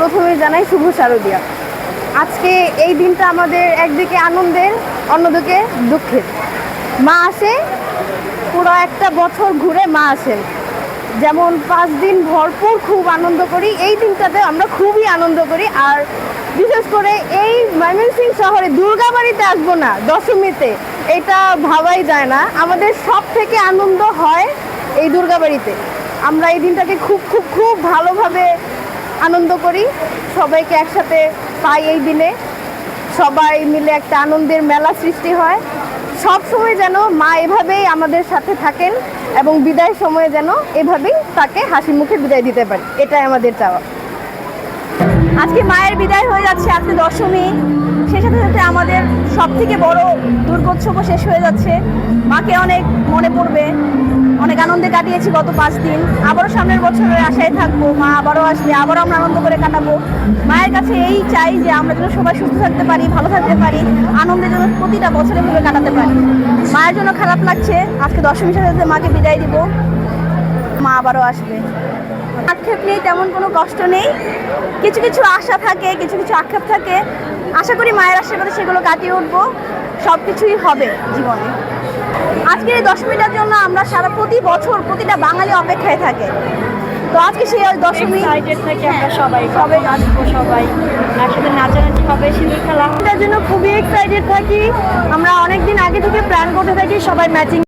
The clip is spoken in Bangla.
প্রথমে জানাই শুভ শারদিয়া। আজকে এই দিনটা আমাদের একদিকে আনন্দের, অন্যদিকে দুঃখের। মা আসে, পুরো একটা বছর ঘুরে মা আসেন। যেমন পাঁচ দিন ভরপুর খুব আনন্দ করি, এই দিনটাতে আমরা খুবই আনন্দ করি। আর বিশেষ করে এই ময়মনসিংহ শহরে দুর্গাবাড়িতে আসব না, দশমীতে, এটা ভাবাই যায় না। আমাদের সব থেকে আনন্দ হয় এই দুর্গাবাড়িতে। আমরা এই দিনটাকে খুব খুব খুব ভালোভাবে আনন্দ করি। সবাইকে একসাথে পাই এই দিনে। সবাই মিলে একটা আনন্দের মেলা সৃষ্টি হয়। সব সময় যেন মা এভাবেই আমাদের সাথে থাকেন এবং বিদায় সময়ে যেন এভাবেই তাকে হাসি মুখে বিদায় দিতে পারি। এটাই আমাদের চাওয়া। আজকে মায়ের বিদায় হয়ে যাচ্ছে, আজকে দশমী। সেই সাথে সাথে আমাদের সব থেকে বড় দুর্গোৎসবও শেষ হয়ে যাচ্ছে। মাকে অনেক মনে পড়বে। অনেক আনন্দে কাটিয়েছি গত পাঁচ দিন। আবারও সামনের বছরের আশায় থাকব। মা আবারও আসবে, আবারও আমরা আনন্দ করে কাটাবো। মায়ের কাছে এই চাই যে আমরা যেন সবাই সুস্থ থাকতে পারি, ভালো থাকতে পারি, আনন্দে যেন প্রতিটা বছরে ভেবে কাটাতে পারি। মায়ের জন্য খারাপ লাগছে। আজকে দশমীর সাথে সাথে মাকে বিদায় দিব। মা আবারও আসবে। আক্ষেপ নেই তেমন কোনো কষ্ট নেই। কিছু কিছু আশা থাকে কিছু কিছু আক্ষেপ থাকে। আশা করি মায়ের আশীর্বাদে সেগুলো কাটিয়ে উঠবো। সব কিছুই হবে জীবনে। আজকের এই দশমীটার জন্য আমরা সারা প্রতি বছর প্রতিটা বাঙালি অপেক্ষায় থাকে। তো আজকে সেই দশমী থাকি আমরা সবাই সবাই আসব সবাই। একসাথে নাচানাচি হবে সিঁদুর খেলা। জন্য খুবই এক্সাইটেড থাকি। আমরা অনেক দিন আগে থেকে প্ল্যান করতে থাকি সবাই ম্যাচিং